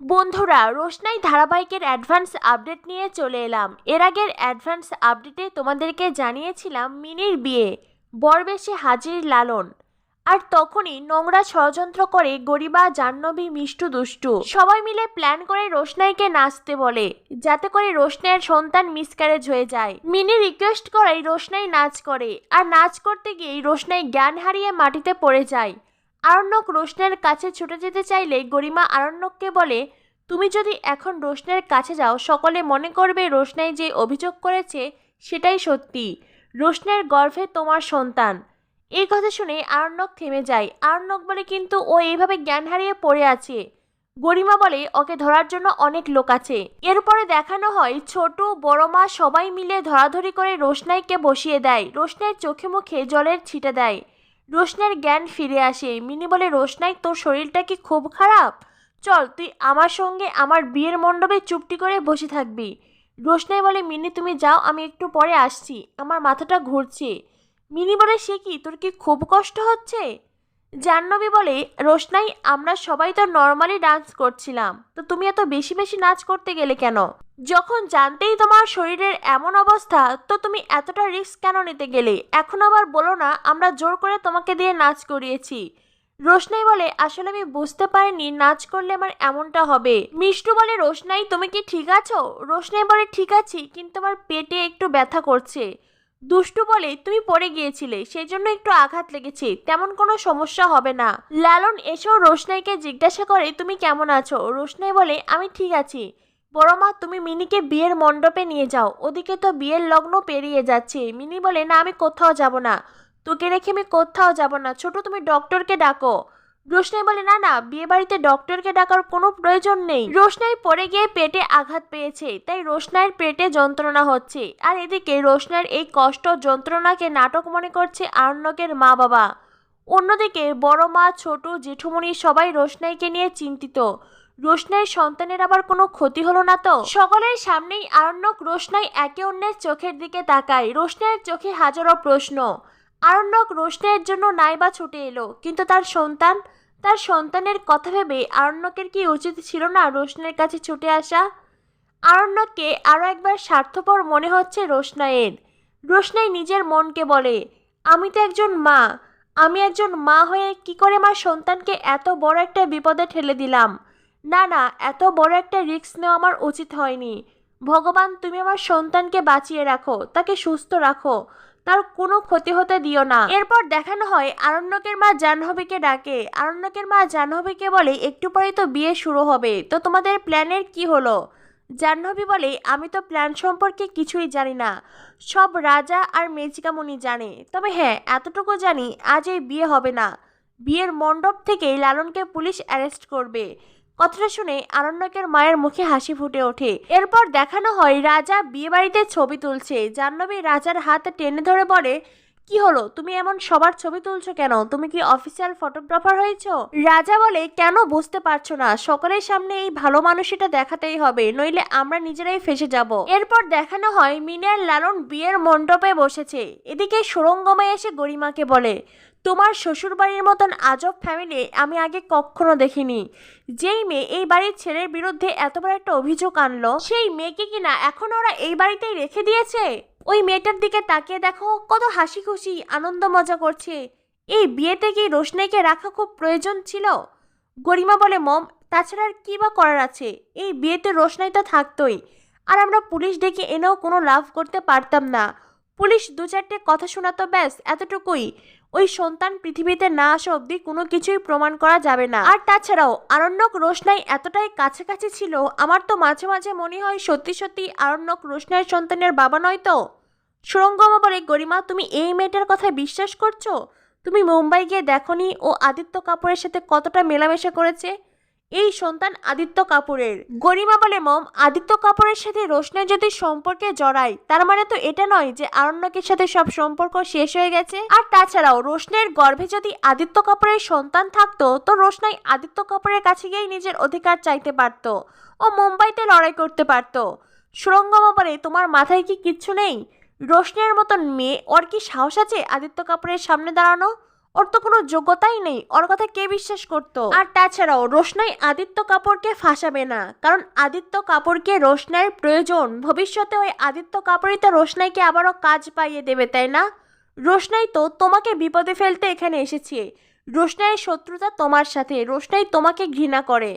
বন্ধুরা, রোশনাই ধারাবাহিকের advance update নিয়ে চলে এলাম। এর আগের অ্যাডভান্স আপডেটে তোমাদেরকে জানিয়েছিলাম মিনির বিয়ে, বরবেশে হাজির লালন। আর তখনই নোংরা ষড়যন্ত্র করে গরিবা জাহ্নবী, মিষ্টু, দুষ্টু সবাই মিলে প্ল্যান করে রোশনাইকে নাচতে বলে, যাতে করে রোশনাইয়ের সন্তান মিসক্যারেজ হয়ে যায়। মিনি রিকোয়েস্ট করাই রোশনাই নাচ করে, আর নাচ করতে গিয়েই রোশনাই জ্ঞান হারিয়ে মাটিতে পড়ে যায়। আরণ্যক রোশনের কাছে ছুটে যেতে চাইলে গরিমা আরণ্যককে বলে, তুমি যদি এখন রোশনের কাছে যাও, সকলে মনে করবে রোশনাই যে অভিযোগ করেছে সেটাই সত্যি। রোশনের গর্ভে তোমার সন্তান। এই কথা শুনে আরণ্যক থেমে যায়। আরণ্যক বলে, কিন্তু ও এইভাবে জ্ঞান হারিয়ে পড়ে আছে। গরিমা বলে, ওকে ধরার জন্য অনেক লোক আছে। এরপরে দেখানো হয়, ছোট, বড় মা সবাই মিলে ধরাধরি করে রোশনাইকে বসিয়ে দেয়। রোশনাইয়ের চোখে মুখে জলের ছিটে দেয়। রোশনের জ্ঞান ফিরে আসে। মিনি বলে, রোশনাই, তোর শরীরটা কি খুব খারাপ? চল, তুই আমার সঙ্গে আমার বিয়ের মণ্ডপে চুপটি করে বসে থাকবি। রোশনাই বলে, মিনি, তুমি যাও, আমি একটু পরে আসছি। আমার মাথাটা ঘুরছে। মিনি বলে, সে কি, তোর কি খুব কষ্ট হচ্ছে? জাহ্নবী বলে, রোশনাই, আমরা সবাই তো নর্মালি ডান্স করছিলাম। তো তুমি এত বেশি বেশি নাচ করতে গেলে কেন? যখন জানতেই তোমার শরীরের এমন অবস্থা, তো তুমি এতটা রিস্ক কেন নিতে গেলে? এখন আবার বলো না, আমরা জোর করে তোমাকে দিয়ে নাচ করিয়েছি। রোশনাই বলে, আসলে আমি বুঝতে পারিনি নাচ করলে আমার এমনটা হবে। মিষ্টু বলে, রোশনাই, তুমি কি ঠিক আছো? রোশনাই বলে, ঠিক আছি, কিন্তু আমার পেটে একটু ব্যথা করছে। দুষ্টু বলে, তুমি পড়ে গিয়েছিলে সেই জন্য একটু আঘাত লেগেছে, তেমন কোনো সমস্যা হবে না। লালন এসেও রোশনাইকে জিজ্ঞাসা করে, তুমি কেমন আছো? রোশনাই বলে, আমি ঠিক আছি। বড় মা, তুমি মিনিকে বিয়ের মণ্ডপে নিয়ে যাও, ওদিকে তো বিয়ের লগ্ন পেরিয়ে যাচ্ছে। মিনি বলে, না, আমি কোথাও যাব না। তোকে রেখে আমি কোথাও যাব না। ছোট, তুমি ডক্টরকে ডাকো। রোশনাই বলে, না না বিয়ে বাড়িতে ডক্টরকে ডাকার কোনো প্রয়োজন নেই। রোশনাই পড়ে গিয়ে পেটে আঘাত পেয়েছে, তাই রোশনাইয়ের পেটে যন্ত্রণা হচ্ছে। আর এদিকে রোশনাইয়ের এই কষ্ট যন্ত্রণাকে নাটক মনে করছে আরণ্যকের মা বাবা অন্যদিকে বড় মা, ছোট জেঠুমনি সবাই রোশনাইকে নিয়ে চিন্তিত। রোশনাইয়ের সন্তানের আবার কোনো ক্ষতি হলো না তো? সকলের সামনেই আরণ্যক রোশনাই একে অন্যের চোখের দিকে তাকায়। রোশনাইয়ের চোখে হাজারো প্রশ্ন। আরণ্যক রোশনাইয়ের জন্য নাইবা ছুটে এলো, কিন্তু তার সন্তান, তার সন্তানের কথা ভেবে আরণ্যকের কি উচিত ছিল না রোশনের কাছে ছুটে আসা? আরণ্যককে আরও একবার স্বার্থপর মনে হচ্ছে রোশনাইয়ের। রোশনাই নিজের মনকে বলে, আমি তো একজন মা। আমি একজন মা হয়ে কি করে আমার সন্তানকে এত বড় একটা বিপদে ঠেলে দিলাম? না না, এত বড় একটা রিস্ক নেওয়া আমার উচিত হয়নি। ভগবান, তুমি আমার সন্তানকে বাঁচিয়ে রাখো, তাকে সুস্থ রাখো। তার কোনো ক্ষতি হতে দিও না। এরপর দেখানো হয়, আরণ্যকের মা জাহ্নবীকে ডাকে। আরণ্যকের মা জাহ্নবীকে বলে, একটু পরেই তো বিয়ে শুরু হবে, তো তোমাদের প্ল্যানের কি হলো? জাহ্নবী বলে, আমি তো প্ল্যান সম্পর্কে কিছুই জানি না। সব রাজা আর মেজিকামণি জানে। তবে হ্যাঁ এতটুকু জানি, আজ এই বিয়ে হবে না। বিয়ের মণ্ডপ থেকেই লালনকে পুলিশ অ্যারেস্ট করবে। কথাটা শুনে আরণ্যকের মায়ের মুখে হাসি ফুটে ওঠে। এরপর দেখানো হয়, রাজা বিয়ে বাড়িতে ছবি তুলছে। জাহ্নবী রাজার হাত টেনে ধরে বলে কি হলো? তুমি এমন সবার ছবি তুলছো কেন? তুমি কি অফিসিয়াল ফটোগ্রাফার হয়েছো? রাজা বলে, কেন বুঝতে পারছ না? সকলের সামনে এই ভালো মানুষটা দেখাতেই হবে, নইলে আমরা নিজেরাই ফেসে যাব। এরপর দেখানো হয় মিনার লালন বিয়ের মণ্ডপে বসেছে। এদিকে সুরঙ্গমায় এসে গরিমাকে বলে, তোমার শ্বশুরবাড়ির মতন আজব ফ্যামিলি আমি আগে কখনো দেখিনি। যেই মেয়ে এই বাড়ির ছেলের বিরুদ্ধে এত বড় একটা অভিযোগ আনলো, সেই মেয়েকে কিনা এখন ওরা এই বাড়িতেই রেখে দিয়েছে? ওই মেয়েটার দিকে তাকিয়ে দেখো কত হাসি খুশি আনন্দ মজা করছে। এই বিয়েতে কি রোশনাইকে রাখা খুব প্রয়োজন ছিল? গরিমা বলে, মম, তাছাড়া আর কী বা করার আছে? এই বিয়েতে রোশনাই তো থাকতোই। আর আমরা পুলিশ ডেকে এনেও কোনো লাভ করতে পারতাম না। পুলিশ দু চারটে কথা শোনাতো ব্যাস, এতটুকুই। ওই সন্তান পৃথিবীতে না আসা অবধি কোনো কিছুই প্রমাণ করা যাবে না। আর তাছাড়াও, আরণ্যক রোশনাই এতটাই কাছাকাছি ছিল, আমার তো মাঝে মাঝে মনে হয় সত্যি সত্যি আরণ্যক রোশনাইয়ের সন্তানের বাবা নয় তো? সুরঙ্গমা বলে গরিমা, তুমি এই মেয়েটার কথায় বিশ্বাস করছ? তুমি মুম্বাই গিয়ে দেখনি ও আদিত্য কাপুরের সাথে কতটা মেলামেশা করেছে? এই সন্তান আদিত্য কাপুরের। গরিমা বলে, মম, আদিত্য কাপুরের সাথে রোশনের যদি সম্পর্কে জড়ায়, তার মানে তো এটা নয় যে আরণ্যকের সাথে সব সম্পর্ক শেষ হয়ে গেছে। আর তাছাড়াও রোশনের গর্ভে যদি আদিত্য কাপুরের সন্তান থাকতো, তো রোশনাই আদিত্য কাপুরের কাছে গিয়েই নিজের অধিকার চাইতে পারতো ও মুম্বাইতে লড়াই করতে পারতো। সুরঙ্গমা বলে তোমার মাথায় কি কিচ্ছু নেই? রোশনের মতন মেয়ে, ওর কি সাহস আছে আদিত্য কাপুরের সামনে দাঁড়ানো? ওর তো কোনো যোগ্যতাই নেই, ওর কথা কে বিশ্বাস করতো? আর তাছাড়াও, রোশনাই আদিত্য কাপুরকে ফাঁসাবে না, কারণ আদিত্য কাপুরকে রোশনাইয়ের প্রয়োজন। ভবিষ্যতে ওই আদিত্য কাপুরই তো রোশনাইকে আবারও কাজ পাইয়ে দেবে, তাই না? রোশনাই তো তোমাকে বিপদে ফেলতে এখানে এসেছে। রোশনাইয়ের শত্রুতা তোমার সাথে, রোশনাই তোমাকে ঘৃণা করে।